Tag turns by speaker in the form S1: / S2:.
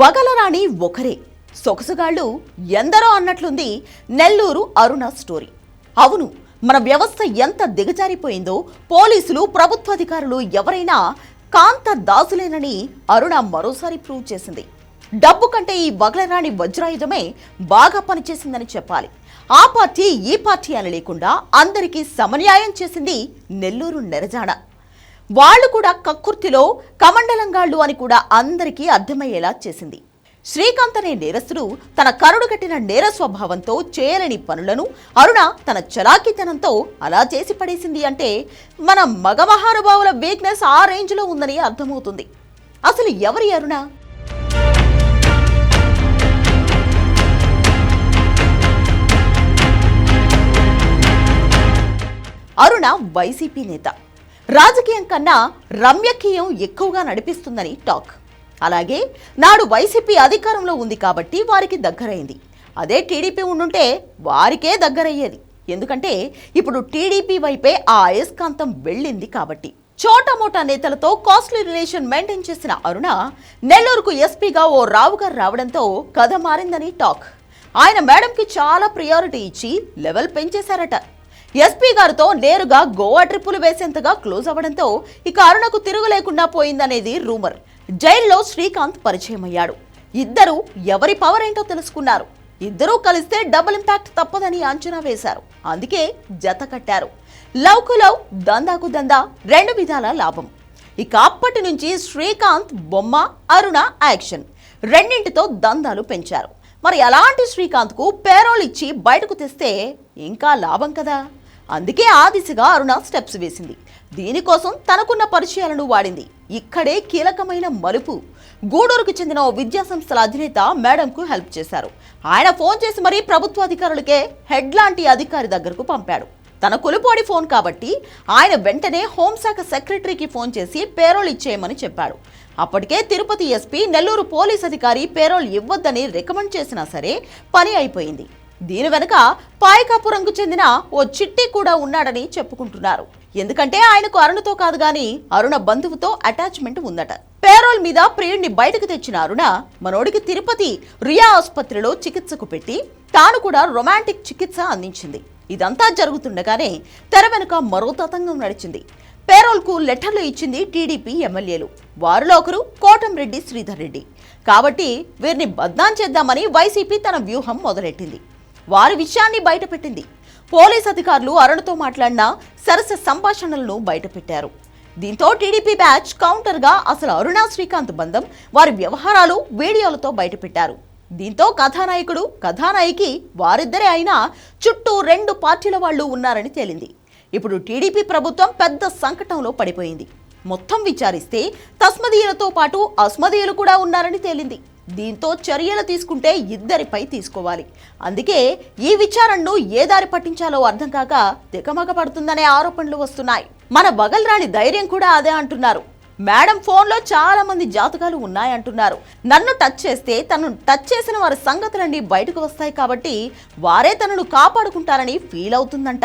S1: వగలరాణి ఒకరే. సొగసుగాళ్ళు ఎందరో అన్నట్లుంది నెల్లూరు అరుణ స్టోరీ. అవును మన వ్యవస్థ ఎంత దిగజారిపోయిందో పోలీసులు ప్రభుత్వాధికారులు ఎవరైనా కాంత దాసులేనని అరుణ మరోసారి ప్రూవ్ చేసింది. డబ్బు కంటే ఈ వగలరాణి వజ్రాయుధమే బాగా పనిచేసిందని చెప్పాలి. ఆ పార్టీ ఈ పార్టీ అని లేకుండా అందరికీ సమన్యాయం చేసింది నెల్లూరు నెరజాడ. వాళ్ళు కూడా కక్కుర్తిలో కమండలంగాళ్ళు అని కూడా అందరికీ అర్థమయ్యేలా చేసింది. శ్రీకాంత్ అనే నేరస్తుడు తన కరుడు కట్టిన నేర స్వభావంతో చేయలేని పనులను అరుణ తన చలాకితనంతో అలా చేసి పడేసింది అంటే మన మగ మహానుభావుల వీక్నెస్ ఆ రేంజ్లో ఉందని అర్థమవుతుంది. అసలు ఎవరి అరుణ? అరుణ వైసీపీ నేత. రాజకీయం కన్నా రమ్యకీయం ఎక్కువగా నడిపిస్తుందని టాక్. అలాగే నాడు వైసీపీ అధికారంలో ఉంది కాబట్టి వారికి దగ్గరైంది. అదే టీడీపీ ఉండుంటే వారికే దగ్గరయ్యేది. ఎందుకంటే ఇప్పుడు టీడీపీ వైపే ఆ అయస్కాంతం వెళ్ళింది కాబట్టి. చోటమోటా నేతలతో కాస్ట్లీ రిలేషన్ మెయింటైన్ చేసిన అరుణ నెల్లూరుకు ఎస్పీగా ఓ రావుగారు రావడంతో కథ మారిందని టాక్. ఆయన మేడంకి చాలా ప్రియారిటీ ఇచ్చి లెవెల్ పెంచేశారట. ఎస్పీ గారితో నేరుగా గోవా ట్రిప్పులు వేసేంతగా క్లోజ్ అవ్వడంతో ఇక అరుణకు తిరుగు లేకుండా పోయిందనేది రూమర్. జైల్లో శ్రీకాంత్ పరిచయం అయ్యాడు ఇద్దరు ఎవరి పవర్ ఏంటో తెలుసుకున్నారు. ఇద్దరూ కలిస్తే డబుల్ ఇంపాక్ట్ తప్పదని అంచనా వేశారు. అందుకే జత కట్టారు. లవ్కు లవ్ దందాకు దందా రెండు విధాల లాభం. ఇక అప్పటి నుంచి శ్రీకాంత్ బొమ్మ అరుణ యాక్షన్. రెండింటితో దందాలు పెంచారు. మరి అలాంటి శ్రీకాంత్కు పేరోల్ ఇచ్చి బయటకు తెస్తే ఇంకా లాభం కదా? అందుకే ఆ దిశగా అరుణ స్టెప్స్ వేసింది. దీనికోసం తనకున్న పరిచయాలను వాడింది. ఇక్కడే కీలకమైన మలుపు. గూడూరుకు చెందిన ఓ విద్యా సంస్థల అధినేత మేడంకు హెల్ప్ చేశారు. ఆయన ఫోన్ చేసి మరీ ప్రభుత్వ అధికారులకే హెడ్ లాంటి అధికారి దగ్గరకు పంపాడు. తన కొలుపోడి ఫోన్ కాబట్టి ఆయన వెంటనే హోంశాఖ సెక్రటరీకి ఫోన్ చేసి పేరోల్ ఇచ్చేయమని చెప్పాడు. అప్పటికే తిరుపతి ఎస్పీ నెల్లూరు పోలీస్ అధికారి పేరోల్ ఇవ్వద్దని రికమెండ్ చేసినా సరే పని అయిపోయింది. దీని వెనుక పాయకాపు రంగు చెందిన ఓ చిట్టి కూడా ఉన్నాడని చెప్పుకుంటున్నారు. ఎందుకంటే ఆయనకు అరుణతో కాదు గాని అరుణ బంధువుతో అటాచ్మెంట్ ఉందట. పేరోల్ మీద ప్రియుణ్ణి బయటకు తెచ్చిన అరుణ మనోడికి తిరుపతి రియా ఆసుపత్రిలో చికిత్సకు పెట్టి తాను కూడా రొమాంటిక్ చికిత్స అందించింది. ఇదంతా జరుగుతుండగానే తెర వెనుక మరో తతంగం నడిచింది. పేరోల్కు లెటర్లు ఇచ్చింది టీడీపీ ఎమ్మెల్యేలు. వారిలో ఒకరు కోటంరెడ్డి శ్రీధర్ రెడ్డి. కాబట్టి వీరిని బద్నాం చేద్దామని వైసీపీ తన వ్యూహం మొదలెట్టింది. వారి విషయాన్ని బయటపెట్టింది. పోలీస్ అధికారులు అరుణతో మాట్లాడిన సరస సంభాషణలను బయటపెట్టారు. దీంతో టీడీపీ బ్యాచ్ కౌంటర్గా అసలు అరుణ శ్రీకాంత్ బంధం వారి వ్యవహారాలు వీడియోలతో బయటపెట్టారు. దీంతో కథానాయకుడు కథానాయికి వారిద్దరే అయినా చుట్టూ రెండు పార్టీల వాళ్ళు ఉన్నారని తేలింది. ఇప్పుడు టీడీపీ ప్రభుత్వం పెద్ద సంకటంలో పడిపోయింది. మొత్తం విచారిస్తే తస్మదీయులతో పాటు అస్మదీయులు కూడా ఉన్నారని తేలింది. దీంతో చర్యలు తీసుకుంటే ఇద్దరిపై తీసుకోవాలి. అందుకే ఈ విచారణను ఏ దారి పట్టించాలో అర్థం కాక తికమక పడుతుందనే ఆరోపణలు వస్తున్నాయి. మన బగల్రాణి ధైర్యం కూడా అదే అంటున్నారు. మేడం ఫోన్లో చాలా మంది జాతకాలు ఉన్నాయంటున్నారు. నన్ను టచ్ చేస్తే తను టచ్ చేసిన వారి సంగతులన్నీ బయటకు వస్తాయి కాబట్టి వారే తనను కాపాడుకుంటారని ఫీల్ అవుతుందంట.